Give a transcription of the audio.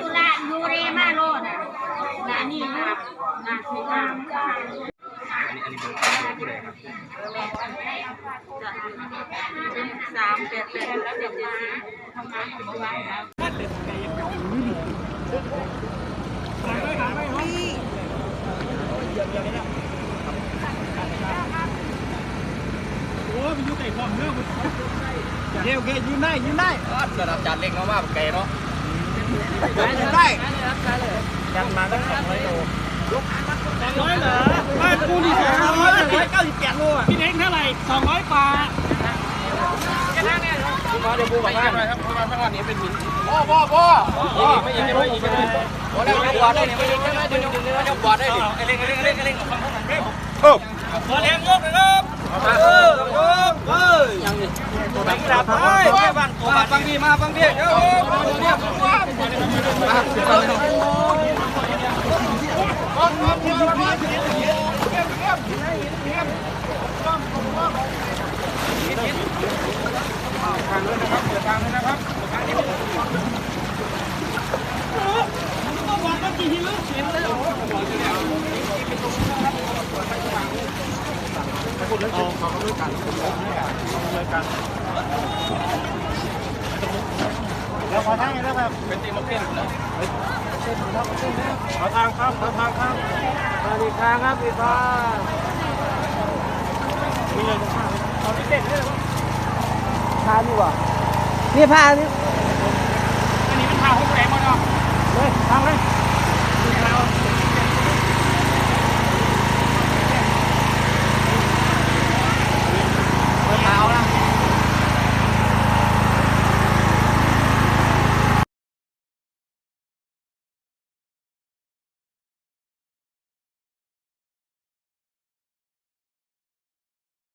ตุลายูเรมาโลดอะ นะนี่นะนะคือทางสามแปดแปดแล้วเดี๋ยวมาทำงานของบ้านแล้วโอเคโอเคยืนได้ยืนได้ระดับจานเล็กเนาะว่าไกลเนาะยืนได้กันมาตั้งสองร้อยโลสองร้อยเหรอบ้านกูนี่สองร้อยร้อยเก้า สิบแปดโลอะพี่เล้งเท่าไหร่สองร้อยกว่าคุณน้อยเดี๋ยวบูบอกว่าครับเพราะว่าข้างล่างนี้เป็นหินพ่อพ่อพ่ออีกไม่อีกไม่อีกไม่อีกโอ้ได้ยกบอดได้เนี่ยไม่อีกใช่ไหมดึงดึงดึงยกบอดได้ดิไอ้เล้งไอ้เล้งไอ้เล้งไอ้เล้งฟังฟังเล้งโอ้พอแรงยกเลยครับเออยกเอ้ยยังนี่ตัวไหนกระดาษไปแค่บ้านตัวฟังดีมาฟังดีเดี๋ยวเนี่ยแล้วขอทา ขอทางครับขอทางครับสวัสดีครับครับพี่ฟ้ามี เลยขอพิเศษด้วยพาอยู่อะนี่พานี่อันนี้เป็นทา